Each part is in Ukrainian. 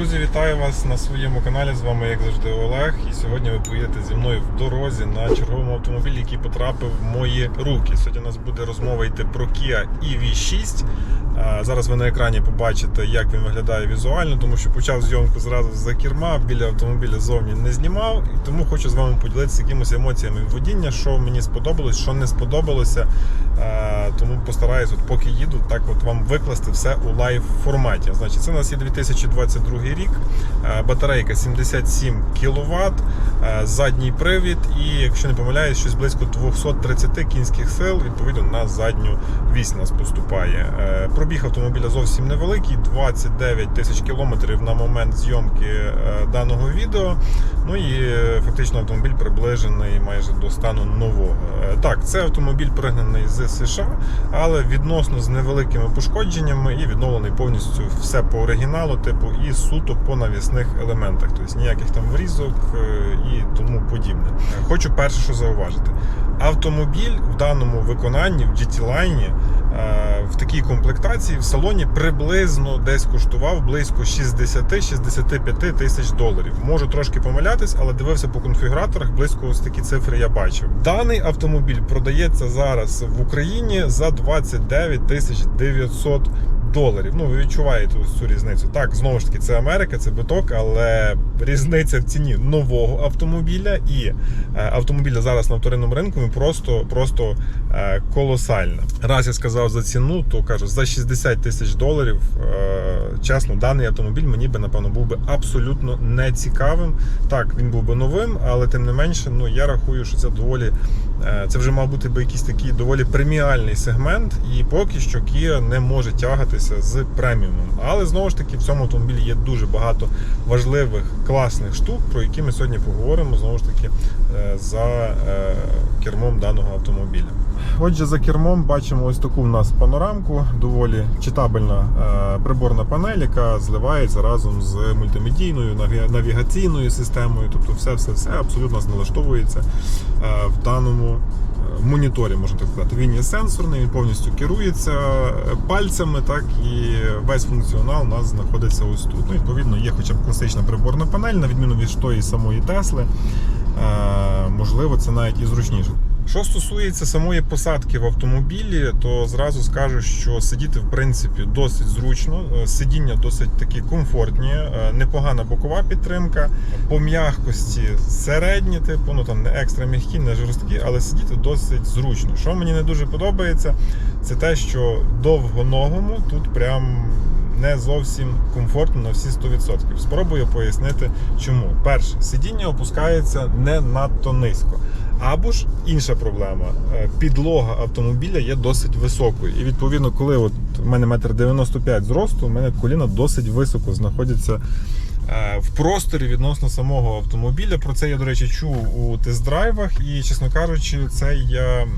Друзі, вітаю вас на своєму каналі. З вами, як завжди, Олег. І сьогодні ви поїдете зі мною в дорозі на черговому автомобілі, який потрапив в мої руки. Сьогодні у нас буде розмова йти про Kia EV6. А, Зараз ви на екрані побачите, як він виглядає візуально, тому що почав зйомку зразу за керма, біля автомобіля зовні не знімав. І тому хочу з вами поділитися якимось емоціями водіння, що мені сподобалось, що не сподобалося. Тому постараюсь, от поки їду, так от вам викласти все у лайв форматі. Значить, це у нас є 2022 рік, е, батарейка 77 кВт, задній привід, і якщо не помиляюсь, щось близько 230 кінських сил, відповідно на задню вісь нас поступає. Пробіг автомобіля зовсім невеликий, 29 тисяч кілометрів на момент зйомки е, даного відео. Ну і е, фактично автомобіль приближений майже до стану нового. Е, Так, це автомобіль пригнаний з США, але відносно з невеликими пошкодженнями і відновлений повністю все по оригіналу, типу, і суто по навісних елементах, тобто ніяких там врізок і тому подібне. Хочу перше, що зауважити. Автомобіль в даному виконанні в GT-Line е, в такій комплектації в салоні приблизно десь коштував близько 60-65 тисяч доларів. Можу трошки помилятись, але дивився по конфігураторах, близько ось такі цифри я бачив. Даний автомобіль продається зараз в Україні за 29 тисяч 900 доларів. Ну, ви відчуваєте ось цю різницю. Так, знову ж таки, це Америка, це биток, але різниця в ціні нового автомобіля і е, автомобіля зараз на вторинному ринку просто просто е, колосальна. Раз я сказав за ціну, то кажу, за 60 тисяч доларів. Е, чесно, даний автомобіль мені би напевно був би абсолютно не цікавим. Так, він був би новим, але тим не менше, ну я рахую, що це доволі. Е, Це вже мав бути би якийсь такий доволі преміальний сегмент, і поки що Kia не може тягатися з преміумом. Але знову ж таки в цьому автомобілі є дуже багато важливих класних штук, про які ми сьогодні поговоримо знову ж таки е, за е, кермом даного автомобіля. Отже, за кермом бачимо ось таку в нас панорамку, доволі читабельна е, приборна панель, яка зливається разом з мультимедійною навігаційною системою. Тобто, все, все, все абсолютно налаштовується е, в даному е, моніторі, можна так сказати. Він є сенсорний, він повністю керується пальцями, так і весь функціонал у нас знаходиться ось тут. Ну, відповідно, є хоча б класична приборна панель, на відміну від тої самої Тесли. Можливо, це навіть і зручніше. Що стосується самої посадки в автомобілі, то зразу скажу, що сидіти в принципі досить зручно, е, сидіння досить такі комфортні, е, непогана бокова підтримка, по м'якості середні, типу, ну там не екстра м'які, не жорсткі, але сидіти досить зручно. Що мені не дуже подобається, це те, що довгоногому тут прям не зовсім комфортно на всі 100%. Спробую пояснити, чому. Перше, сидіння опускається не надто низько. Або ж інша проблема. е, Підлога автомобіля є досить високою. І відповідно, коли от в мене метр 95 зросту, у мене коліна досить високо знаходяться е, в просторі відносно самого автомобіля. Про це я, до речі, чув у тест-драйвах, і, чесно кажучи, це я м,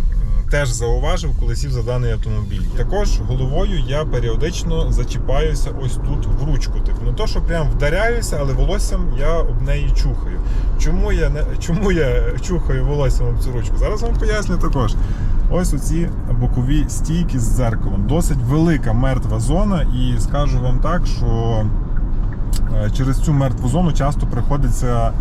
теж зауважив, коли сів за даний автомобіль. Також головою я періодично зачіпаюся ось тут в ручку. Типу, не то, що прям вдаряюся, але волоссям я об неї чухаю. Чому я не чому я чухаю волоссям об цю ручку? Зараз вам поясню також. Ось оці бокові стійки з дзеркалом. Досить велика мертва зона, і скажу вам так, що е, через цю мертву зону часто приходиться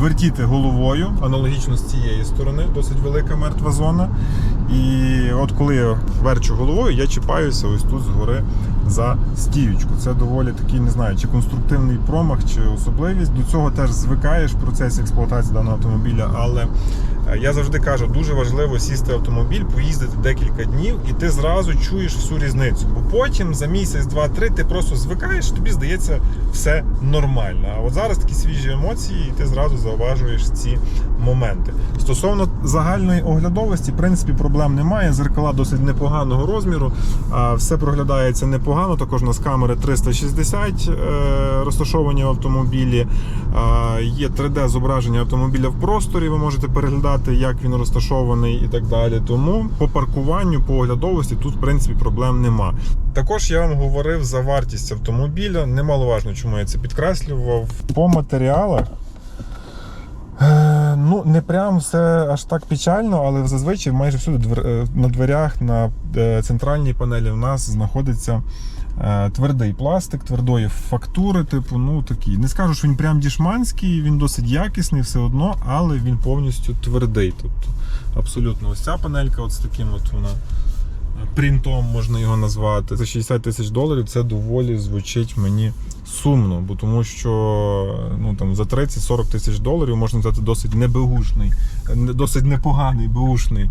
вертіти головою, аналогічно з цієї сторони, досить велика мертва зона. І от коли я верчу головою, я чіпаюся ось тут згори за стіючку. Це доволі такий, не знаю, чи конструктивний промах, чи особливість. До цього теж звикаєш в процесі експлуатації даного автомобіля, але я завжди кажу, дуже важливо сісти в автомобіль, поїздити декілька днів, і ти зразу чуєш всю різницю. Бо потім за місяць, два-три ти просто звикаєш, тобі здається все нормально. А от зараз такі свіжі емоції, і ти зразу зауважуєш ці моменти. Стосовно загальної оглядовості, в принципі, проблем немає. Зеркала досить непоганого розміру, все проглядається непогано. Також у нас камери 360 е, розташовані в автомобілі. Є 3D-зображення автомобіля в просторі. Ви можете переглядати, як він розташований і так далі. Тому по паркуванню, по оглядовості тут в принципі проблем нема. Також я вам говорив за вартість автомобіля. Немаловажно, чому я це підкреслював. По матеріалах. Е, Ну, не прям все аж так печально, але зазвичай майже всюди е, на дверях, на е, центральній панелі в нас знаходиться Твердий пластик, твердої фактури, типу, ну такий. Не скажу, що він прям дішманський, він досить якісний все одно, але він повністю твердий. Тобто абсолютно ось ця панелька, от з таким от вона е, принтом можна його назвати. За 60 тисяч доларів це доволі звучить мені сумно, бо тому що ну там за 30-40 тисяч доларів можна взяти досить небеушний, не- досить непоганий беушний е,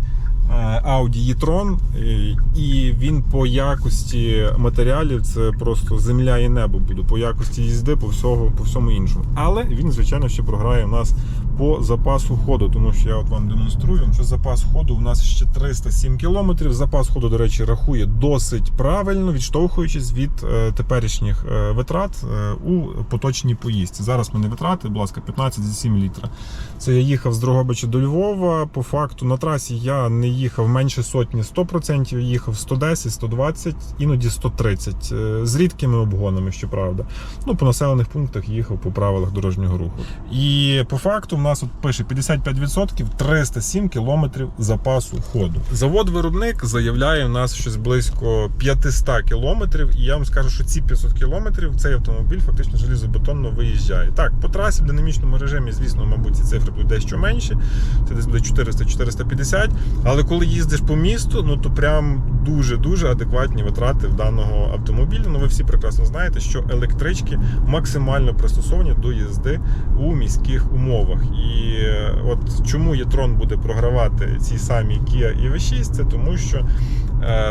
Audi e-tron, е, і він по якості матеріалів це просто земля і небо буде по якості їзди, по всього, по всьому іншому. Але він, звичайно, ще програє у нас по запасу ходу, тому що я от вам демонструю, що запас ходу у нас ще 307 кілометрів. Запас ходу, до речі, рахує досить правильно, відштовхуючись від е, теперішніх е, витрат е, у поточній поїздці. Зараз в мене витрати, будь ласка, 15,7 літра. Це я їхав з Дрогобича до Львова. По факту на трасі я не їхав менше сотні 100%, їхав 110, 120, іноді 130. е, З рідкими обгонами, щоправда. Ну, по населених пунктах їхав по правилах дорожнього руху. І по факту нас от пише 55% 307 кілометрів запасу ходу. Завод-виробник заявляє в нас щось близько 500 кілометрів, і я вам скажу, що ці 500 кілометрів цей автомобіль фактично желізобетонно виїжджає. Так, по трасі в динамічному режимі, звісно, мабуть, ці цифри будуть дещо менші. Це десь буде 400-450. Але коли їздиш по місту, ну то прям дуже-дуже адекватні витрати в даного автомобіля. Ну ви всі прекрасно знаєте, що електрички максимально пристосовані до їзди у міських умовах. І е, от чому Єтрон буде програвати ці самі Kia і V6, це тому що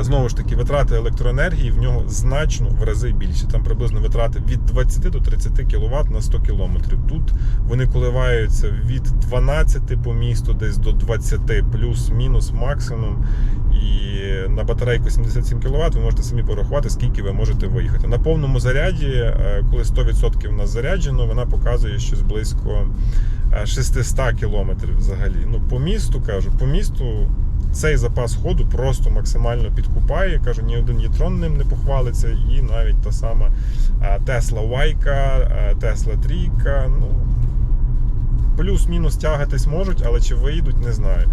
знову ж таки витрати електроенергії в нього значно в рази більше. Там приблизно витрати від 20 до 30 кВт на 100 км. Тут вони коливаються від 12 по місту десь до 20 плюс-мінус максимум. І на батарейку 77 кВт ви можете самі порахувати, скільки ви можете виїхати. На повному заряді, е, коли 100% у нас заряджено, вона показує щось близько е, 600 км взагалі. Ну, по місту кажу, по місту цей запас ходу просто максимально підкупає. Кажу, ні один Єтрон ним не похвалиться, і навіть та сама Тесла Вайка, Тесла Трійка. Ну, плюс-мінус тягатись можуть, але чи вийдуть, не знаю.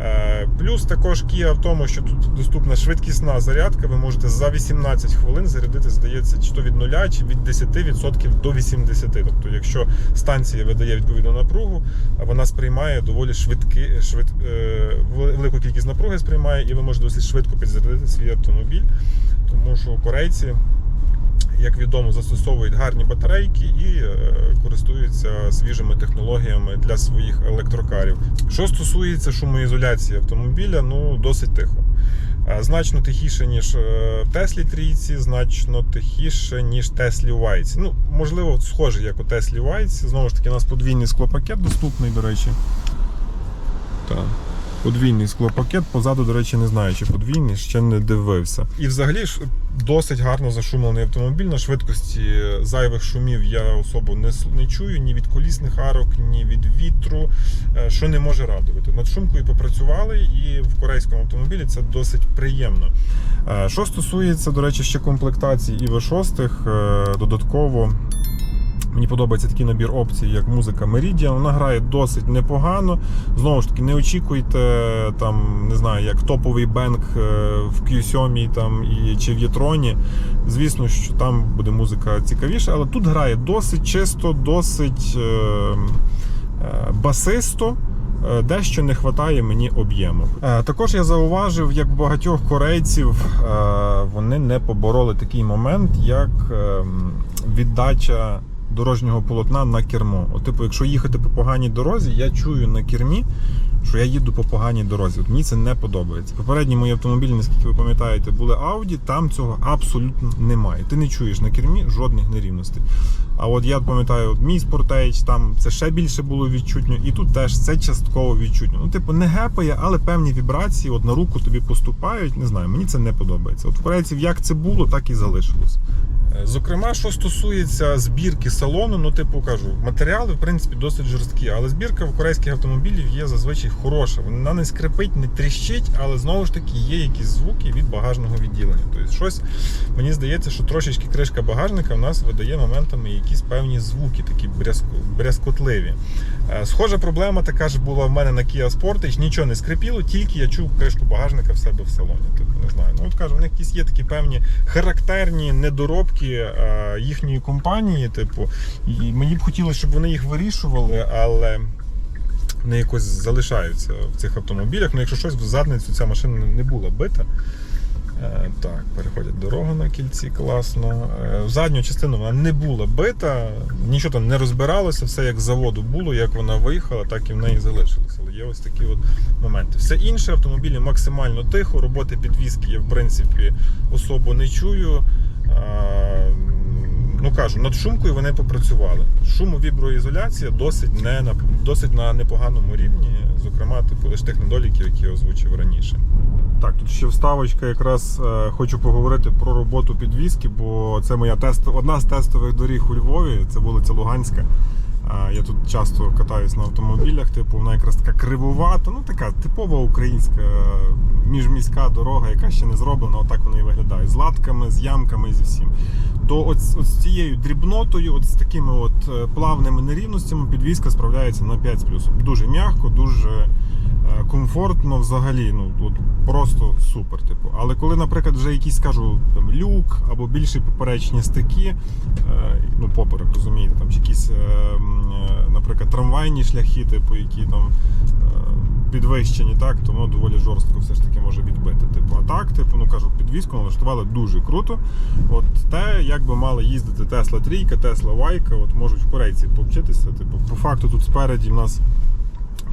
Е, Плюс також Kia в тому, що тут доступна швидкісна зарядка. Ви можете за 18 хвилин зарядити, здається, чи то від 0, чи від 10% до 80%. Тобто, якщо станція видає відповідну напругу, вона сприймає доволі швидкі, швид, е, велику кількість напруги сприймає, і ви можете досить швидко підзарядити свій автомобіль. Тому що корейці як відомо, застосовують гарні батарейки і е, користуються свіжими технологіями для своїх електрокарів. Що стосується шумоізоляції автомобіля, ну досить тихо. Е, Значно тихіше, ніж е, в Теслі трійці, значно тихіше, ніж Теслі Вайці. Ну, можливо, схоже, як у Теслі Вайці. Знову ж таки, у нас подвійний склопакет доступний, до речі. Так. Подвійний склопакет, позаду, до речі, не знаю, чи подвійний, ще не дивився. І взагалі ж досить гарно зашумлений автомобіль. На швидкості зайвих шумів я особо не, не чую ні від колісних арок, ні від вітру, е, що не може радувати. Над шумкою попрацювали, і в корейському автомобілі це досить приємно. Е, Що стосується, до речі, ще комплектації і V6, е, додатково. Мені подобається такий набір опцій, як музика Meridian. Вона грає досить непогано. Знову ж таки, не очікуйте там, не знаю, як топовий бенк е, в Q7 там, і, чи в Єтроні. Звісно, що там буде музика цікавіша, але тут грає досить чисто, досить е, е, басисто. Дещо не вистачає мені об'єму. Також я зауважив, як багатьох корейців вони не побороли такий момент, як ем, віддача дорожнього полотна на кермо. От, типу, якщо їхати по поганій дорозі, я чую на кермі, що я їду по поганій дорозі. От мені це не подобається. Попередні мої автомобілі, наскільки ви пам'ятаєте, були Audi, там цього абсолютно немає. Ти не чуєш на кермі жодних нерівностей. А от я пам'ятаю, от мій Sportage, там це ще більше було відчутно, і тут теж це частково відчутно. Ну, типу, не гепає, але певні вібрації от на руку тобі поступають. Не знаю, мені це не подобається. От в корейців як це було, так і залишилось. Е, Зокрема, що стосується збірки салону, ну типу кажу, матеріали в принципі досить жорсткі, але збірка в корейських автомобілів є зазвичай хороша. Вона не скрипить, не тріщить, але знову ж таки є якісь звуки від багажного відділення. Тобто, щось мені здається, що трошечки кришка багажника в нас видає моментами якісь певні звуки, такі брязкотливі. Е, Схожа проблема така ж була в мене на Kia Sportage, нічого не скрипіло, тільки я чув кришку багажника в себе в салоні. Типу, не знаю. Ну от кажу, в них якісь є такі певні характерні недоробки е, їхньої компанії. Типу, і мені б хотілося, щоб вони їх вирішували, але. Вони якось залишаються в цих автомобілях. Ну, якщо щось в задницю ця машина не була бита. Е, Так, переходять дорогу на кільці, класно. Е, задню частину вона не була бита, нічого там не розбиралося, все як заводу було, як вона виїхала, так і в неї залишилося. Але є ось такі от моменти. Все інше автомобілі максимально тихо, роботи підвізки я в принципі особо не чую. Ну кажу, над шумкою вони попрацювали. Шумовіброізоляція досить не на досить на непоганому рівні, зокрема, типу лише тих недоліків, які я озвучив раніше. Так, тут ще вставочка. Якраз е, хочу поговорити про роботу підвіски, бо це моя тест, одна з тестових доріг у Львові, це вулиця Луганська. Е, я тут часто катаюсь на автомобілях, типу, вона якраз така кривувата, ну така типова українська е, міжміська дорога, яка ще не зроблена, отак вона і виглядає. З латками, з ямками, зі всім. То от, з- цією дрібнотою, от з такими от е, плавними нерівностями підвіска справляється на 5 з плюсом. Дуже м'яко, дуже е, комфортно взагалі. Ну от просто супер. Типу. Але коли, наприклад, вже якийсь скажу там люк або більші поперечні стики, е, ну поперек, розумієте, там якісь, наприклад, трамвайні шляхи, типу, які там. Підвищені, так, то воно доволі жорстко все ж таки може відбити. Типу, а так, типу, ну кажу, підвізку налаштували дуже круто. От те, як би мала їздити Тесла трійка, Тесла Вайка, от можуть в корейці повчитися. Типу, по факту тут спереді в нас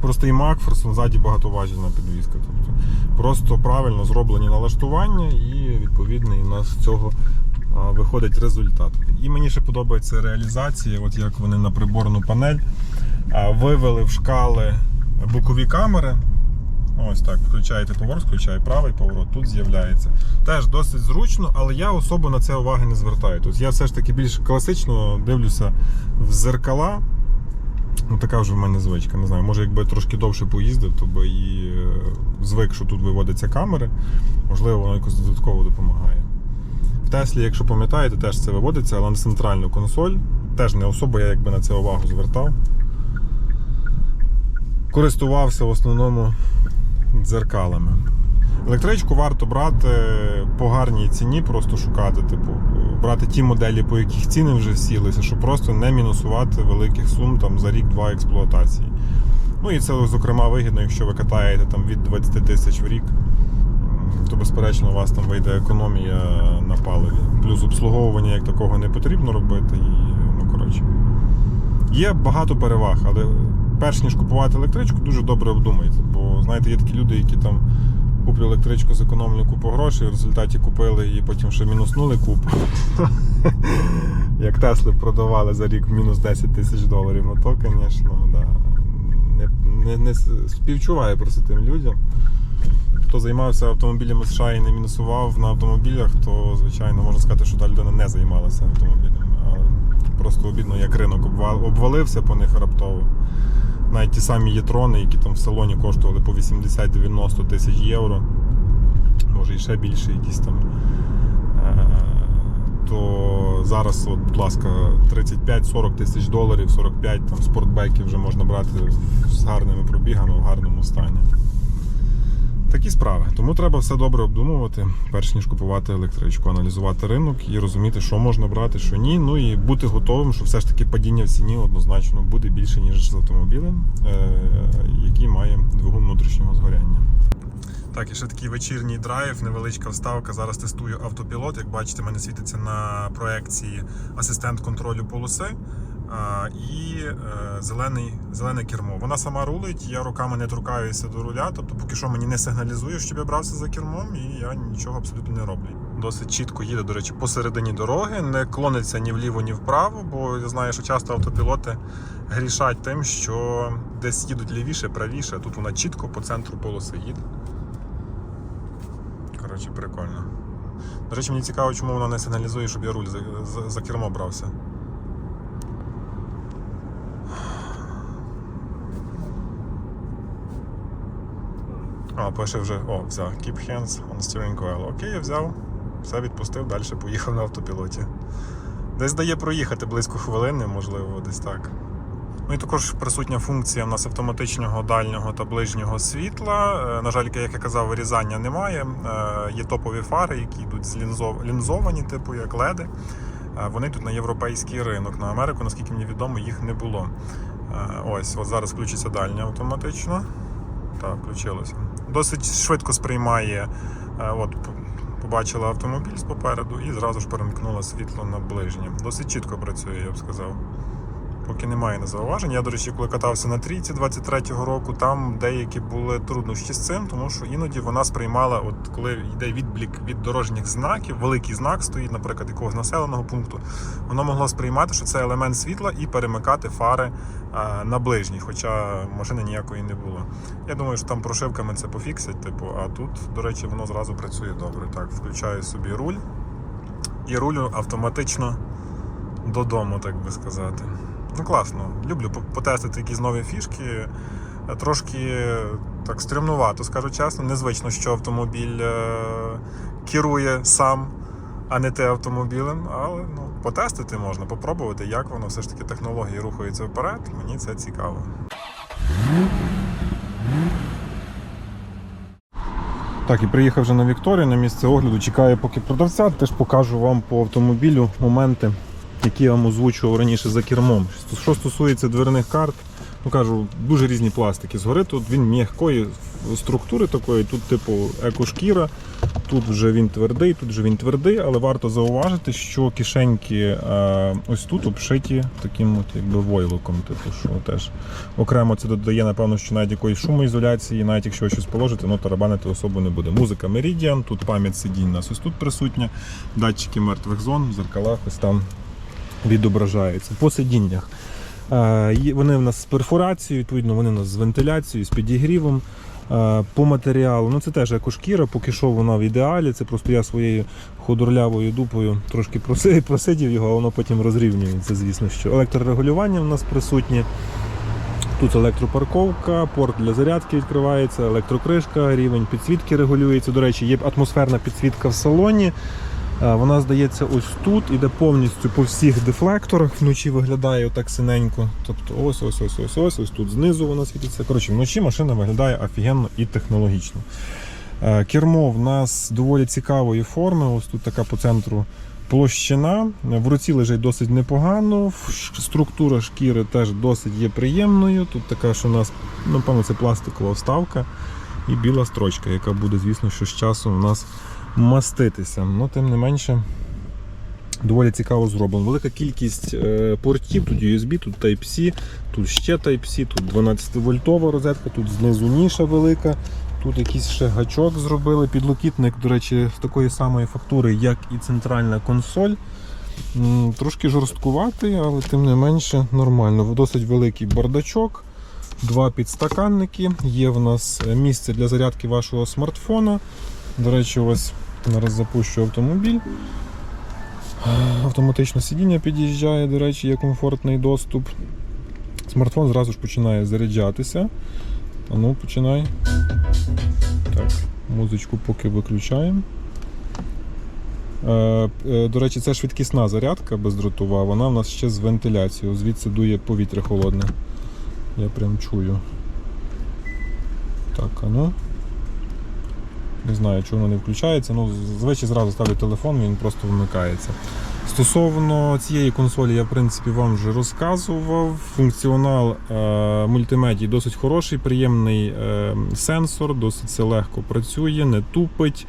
простий Макферсон, ззаді багатоважільна підвізка. Тобто просто правильно зроблені налаштування і відповідний у нас з цього виходить результат. І мені ще подобається реалізація, от як вони на приборну панель вивели в шкали бокові камери. Ось так, включаєте поворот, включає правий поворот, тут з'являється. Теж досить зручно, але я особо на це уваги не звертаю. Тобто я все ж таки більш класично дивлюся в зеркала. Ну, така вже в мене звичка. Не знаю, може, якби я трошки довше поїздив, то би і е, звик, що тут виводяться камери. Можливо, воно якось додатково допомагає. В Теслі, якщо пам'ятаєте, теж це виводиться, але на центральну консоль. Теж не особо я якби на це увагу звертав. Користувався в основному дзеркалами. Електричку варто брати по гарній ціні, просто шукати, типу, брати ті моделі, по яких ціни вже сілися, щоб просто не мінусувати великих сум там, за рік-два експлуатації. Ну і це, зокрема, вигідно, якщо ви катаєте там, від 20 тисяч в рік, то безперечно у вас там вийде економія на паливі. Плюс обслуговування як такого не потрібно робити. І, ну, коротше. Є багато переваг, але перш ніж купувати електричку, дуже добре обдумайте. Бо знаєте, є такі люди, які там куплю електричку, зекономлю купу грошей, в результаті купили і потім ще мінуснули купу. Як Тесли продавали за рік в мінус 10 тисяч доларів, ну то, звісно, да. не, не, не співчуваю просто тим людям. Хто займався автомобілями США і не мінусував на автомобілях, то звичайно можна сказати, що та людина не займалася автомобілями. Просто обідно, як ринок обвалився по них раптово. Навіть ті самі єтрони, які там в салоні коштували по 80-90 тисяч євро, може і ще більше якісь там. е, То зараз, от, будь ласка, 35-40 тисяч доларів, 45 там спортбеки вже можна брати з гарними пробігами в гарному стані. Такі справи. Тому треба все добре обдумувати, перш ніж купувати електричку, аналізувати ринок і розуміти, що можна брати, що ні. Ну і бути готовим, що все ж таки падіння в ціні однозначно буде більше, ніж з автомобілем, е, який має двигун внутрішнього згоряння. Так, і ще такий вечірній драйв, невеличка вставка. Зараз тестую автопілот. Як бачите, мене світиться на проекції асистент контролю полоси і е, зелений, зелене кермо. Вона сама рулить, я руками не торкаюся до руля, тобто поки що мені не сигналізує, щоб я брався за кермом, і я нічого абсолютно не роблю. Досить чітко їде, до речі, посередині дороги, не клониться ні вліво, ні вправо, бо я знаю, що часто автопілоти грішать тим, що десь їдуть лівіше, правіше, тут вона чітко по центру полоси їде. Коротше, прикольно. До речі, мені цікаво, чому вона не сигналізує, щоб я руль за, за, за кермо брався. А, пише вже, о, взяв. Keep hands on steering wheel. Окей, я взяв, все відпустив, далі поїхав на автопілоті. Десь дає проїхати близько хвилини, можливо, десь так. Ну і також присутня функція в нас автоматичного дальнього та ближнього світла. Е, На жаль, як я казав, вирізання немає. Е, Є топові фари, які йдуть лінзовані, типу як леди. Е, Вони йдуть на європейський ринок. На Америку, наскільки мені відомо, їх не було. Ось, от зараз включиться дальня автоматично. Так, включилося. Досить швидко сприймає. е, От, побачила автомобіль попереду і зразу ж перемкнула світло на ближнє. Досить чітко працює, я б сказав. Поки немає на зауважень. Я, до речі, коли катався на трійці 23-го року, там деякі були труднощі з цим, тому що іноді вона сприймала, от коли йде відблік від дорожніх знаків, великий знак стоїть, наприклад, якогось населеного пункту, воно могло сприймати, що це елемент світла і перемикати фари а, на ближній, хоча машини ніякої не було. Я думаю, що там прошивками це пофіксять, типу, а тут, до речі, воно зразу працює добре. Так, включаю собі руль і рулю автоматично додому, так би сказати. Ну класно, люблю потестити якісь нові фішки. Е, Трошки так стрімнувато, скажу чесно. Незвично, що автомобіль е, керує сам, а не ти автомобілем. Але ну, потестити можна, попробувати, як воно все ж таки технології рухаються вперед. Мені це цікаво. Так, і приїхав вже на Вікторію на місце огляду. Чекаю, поки продавця. Теж покажу вам по автомобілю моменти, які я вам озвучував раніше за кермом. Що стосується дверних карт, ну кажу, дуже різні пластики. Згори тут він м'якої структури такої, тут типу екошкіра, тут вже він твердий, тут вже він твердий, але варто зауважити, що кишеньки е, ось тут обшиті таким от якби войлоком. Типу, що теж окремо це додає, напевно, що навіть якоїсь шумоізоляції, навіть якщо щось положити, ну тарабанити особо не буде. Музика Meridian, тут пам'ять сидінь у нас ось тут присутня, датчики мертвих зон, в зеркалах ось там відображаються. По сидіннях. Е, Вони в нас з перфорацією, відповідно, вони в нас з вентиляцією, з підігрівом. Е, По матеріалу, ну це теж екошкіра, поки що вона в ідеалі. Це просто я своєю худорлявою дупою трошки просидів його, а воно потім розрівнюється, звісно, що електрорегулювання в нас присутнє. Тут електропарковка, порт для зарядки відкривається, електрокришка, рівень підсвітки регулюється. До речі, є атмосферна підсвітка в салоні. Е, Вона здається ось тут, іде повністю по всіх дефлекторах. Вночі виглядає отак синенько. Тобто ось ось ось ось ось ось тут знизу вона світиться. Коротше, вночі машина виглядає офігенно і технологічно. Е, Кермо в нас доволі цікавої форми. Ось тут така по центру площина. В руці лежить досить непогано. Структура шкіри теж досить є приємною. Тут така, що у нас, напевно, це пластикова вставка і біла строчка, яка буде, звісно, що з часом у нас маститися. Ну, тим не менше, доволі цікаво зроблено. Велика кількість е, портів, тут USB, тут Type-C, тут ще Type-C, тут 12-вольтова розетка, тут знизу ніша велика. Тут якийсь ще гачок зробили. Підлокітник, до речі, такої самої фактури, як і центральна консоль. Трошки жорсткуватий, але тим не менше нормально. Досить великий бардачок, два підстаканники. Є в нас місце для зарядки вашого смартфона. До речі, ось зараз запущу автомобіль. Автоматично сидіння під'їжджає, до речі, є комфортний доступ. Смартфон зразу ж починає заряджатися. А ну, починай. Так, музичку поки виключаємо. Е, е, До речі, це швидкісна зарядка бездротова, вона в нас ще з вентиляцією. Звідси дує повітря холодне. Я прям чую. Так, а ну. Не знаю, чому воно не включається. Ну, звичайно, зразу ставлю телефон, він просто вмикається. Стосовно цієї консолі, я в принципі вам вже розказував. Функціонал е, мультимедії досить хороший, приємний е, сенсор, досить все легко працює, не тупить.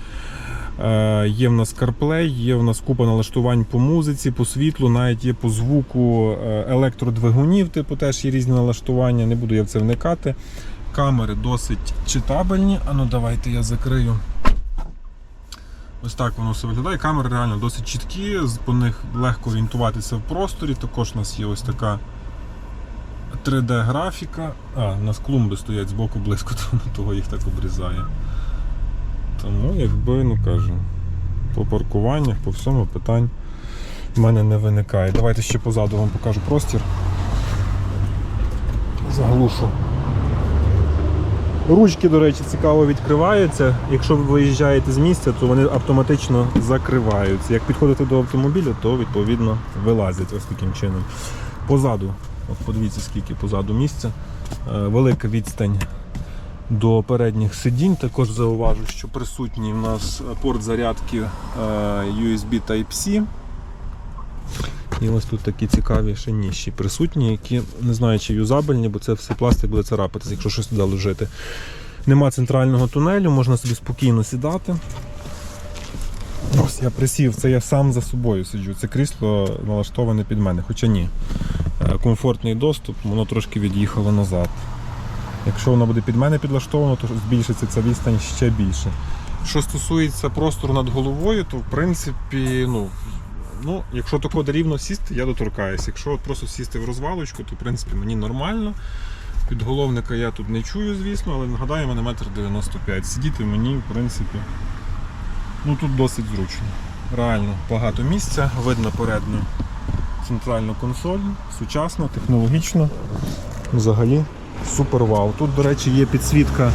Е, є в нас CarPlay, є в нас купа налаштувань по музиці, по світлу, навіть є по звуку електродвигунів, типу теж є різні налаштування, не буду я в це вникати. Камери досить читабельні. А ну давайте я закрию. Ось так воно все виглядає. Камери реально досить чіткі, по них легко орієнтуватися в просторі. Також у нас є ось така 3D-графіка. А, у нас клумби стоять збоку близько, тому того їх так обрізає. Тому, якби, ну кажу, по паркуваннях, по всьому питань в мене не виникає. Давайте ще позаду вам покажу простір. Заглушу. Ручки, до речі, цікаво відкриваються. Якщо ви виїжджаєте з місця, то вони автоматично закриваються. Як підходите до автомобіля, то відповідно вилазять ось таким чином. Позаду, от подивіться, скільки позаду місця. Е, Велика відстань до передніх сидінь. Також зауважу, що присутній в нас порт зарядки е, USB Type-C. І ось тут такі цікаві ще ніщі присутні, які не знаю, чи юзабельні, бо це все пластик буде царапатися, якщо щось туди ложити. Нема центрального тунелю, можна собі спокійно сідати. Ось я присів, це я сам за собою сиджу. Це крісло налаштоване під мене, хоча ні. Е, Комфортний доступ, воно трошки від'їхало назад. Якщо воно буде під мене підлаштовано, то збільшиться ця відстань ще більше. Що стосується простору над головою, то в принципі, ну, ну якщо тако рівно сісти, я доторкаюся. Якщо просто сісти в розвалочку, то в принципі мені нормально. Підголовника я тут не чую, звісно, але нагадаю, мене метр 95. Сидіти мені, в принципі, ну тут досить зручно. Реально багато місця, видно передню центральну консоль, сучасно, технологічно. Взагалі супер вау. Тут, до речі, є підсвітка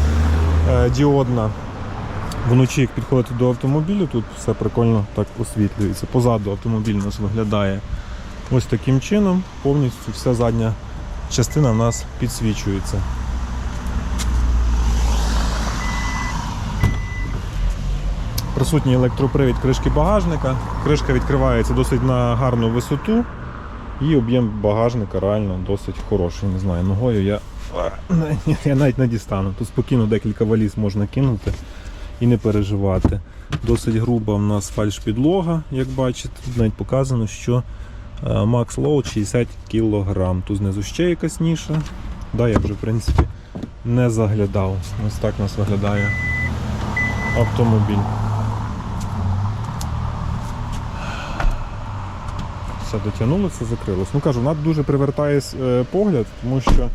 е, діодна. Вночі, як підходити до автомобілю, тут все прикольно так освітлюється. Позаду автомобіль у нас виглядає ось таким чином. Повністю вся задня частина в нас підсвічується. Присутній електропривід кришки багажника. Кришка відкривається досить на гарну висоту. І об'єм багажника реально досить хороший. Не знаю, ногою я, я навіть не дістану. Тут спокійно декілька валіз можна кинути і не переживати. Досить груба в нас фальш-підлога, як бачите. Навіть показано, що е, Max Load 60 кг. Тут знизу ще якась ніша. Да, я вже в принципі не заглядав. Ось так у нас виглядає автомобіль. Все дотягнулося, закрилось. Ну кажу, вона дуже привертає е, погляд, тому що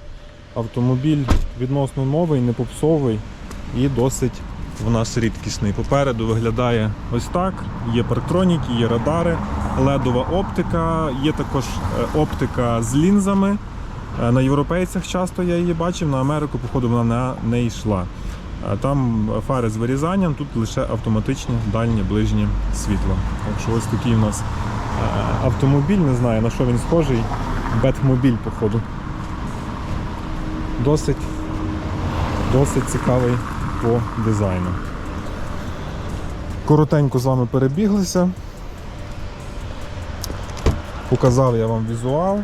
автомобіль відносно новий, не попсовий і досить в нас рідкісний. Попереду виглядає ось так. Є парктроніки, є радари, ледова оптика, є також е, оптика з лінзами. Е, На європейцях часто я її бачив, на Америку, походу, вона не, йшла. Е, Там фари з вирізанням, тут лише автоматичні дальні ближні світла. Так що ось такий у нас автомобіль, не знаю на що він схожий. Бетмобіль, походу. Досить, досить цікавий по дизайну. Коротенько з вами перебіглися. Показав я вам візуал.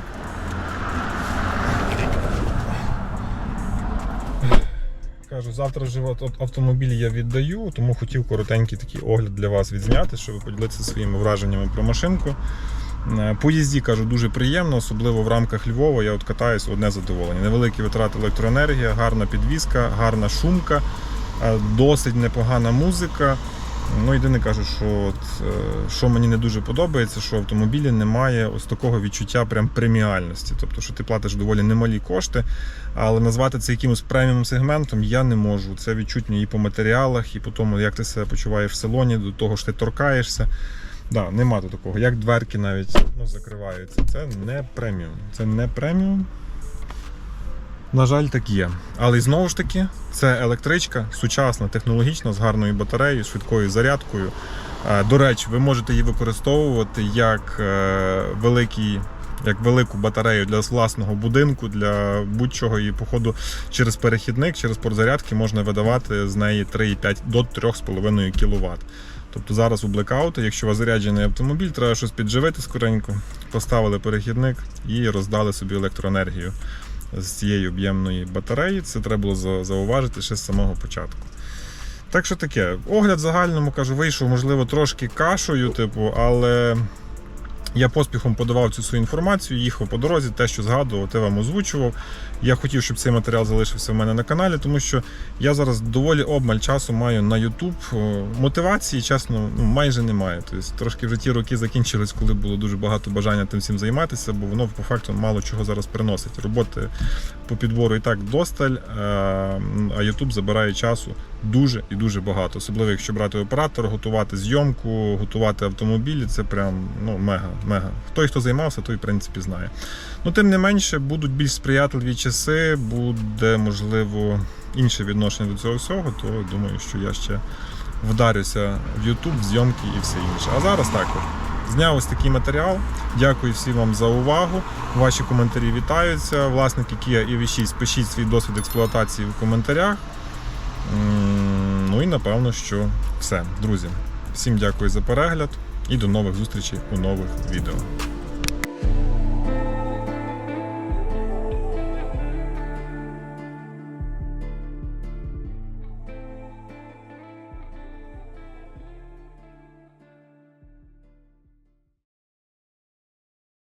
Кажу, завтра вже автомобіль я віддаю, тому хотів коротенький такий огляд для вас відзняти, щоб поділитися своїми враженнями про машинку. Е, По їзді кажу, дуже приємно, особливо в рамках Львова. Я от катаюсь одне задоволення. Невеликі витрати електроенергія, гарна підвізка, гарна шумка, досить непогана музика. Ну, єдине кажу, що от, е, що мені не дуже подобається, що в автомобілі немає ось такого відчуття прям преміальності. Тобто, що ти платиш доволі немалі кошти, але назвати це якимось преміум сегментом я не можу. Це відчутно і по матеріалах, і по тому, як ти себе почуваєш в салоні, до того ж ти торкаєшся. Да, нема тут такого. Як дверки навіть ну, закриваються. Це не преміум. Це не преміум. На жаль, так є. Але знову ж таки, це електричка, сучасна, технологічна, з гарною батареєю, швидкою зарядкою. Е, До речі, ви можете її використовувати як е, великий. Як велику батарею для власного будинку, для будь-чого і походу через перехідник, через порт-зарядки можна видавати з неї 3,5 до 3,5 кВт. Тобто зараз у блекаути, якщо у вас заряджений автомобіль, треба щось підживити скоренько, поставили перехідник і роздали собі електроенергію з цієї об'ємної батареї. Це треба було зауважити ще з самого початку. Так що таке, огляд в загальному кажу, вийшов, можливо, трошки кашою, типу, але Я поспіхом подавав цю свою інформацію, їхав по дорозі, те, що згадував, те вам озвучував. Я хотів, щоб цей матеріал залишився в мене на каналі, тому що я зараз доволі обмаль часу маю на YouTube. Мотивації, чесно, ну, майже немає. Тобто, трошки вже ті роки закінчились, коли було дуже багато бажання тим всім займатися, бо воно по факту мало чого зараз приносить. Роботи по підбору і так досталь, е, а YouTube забирає часу дуже і дуже багато. Особливо, якщо брати оператора, готувати зйомку, готувати автомобілі, це прям ну, мега, мега. Той, хто займався, той в принципі знає. Ну, тим не менше, будуть більш сприятливі часи, буде, можливо, інше відношення до цього всього, то думаю, що я ще вдарюся в YouTube, в зйомки і все інше. А зараз також. Зняв ось такий матеріал. Дякую всім вам за увагу. Ваші коментарі вітаються. Власники Kia EV6, пишіть свій досвід експлуатації в коментарях. Ну і напевно, що все. Друзі, всім дякую за перегляд і до нових зустрічей у нових відео.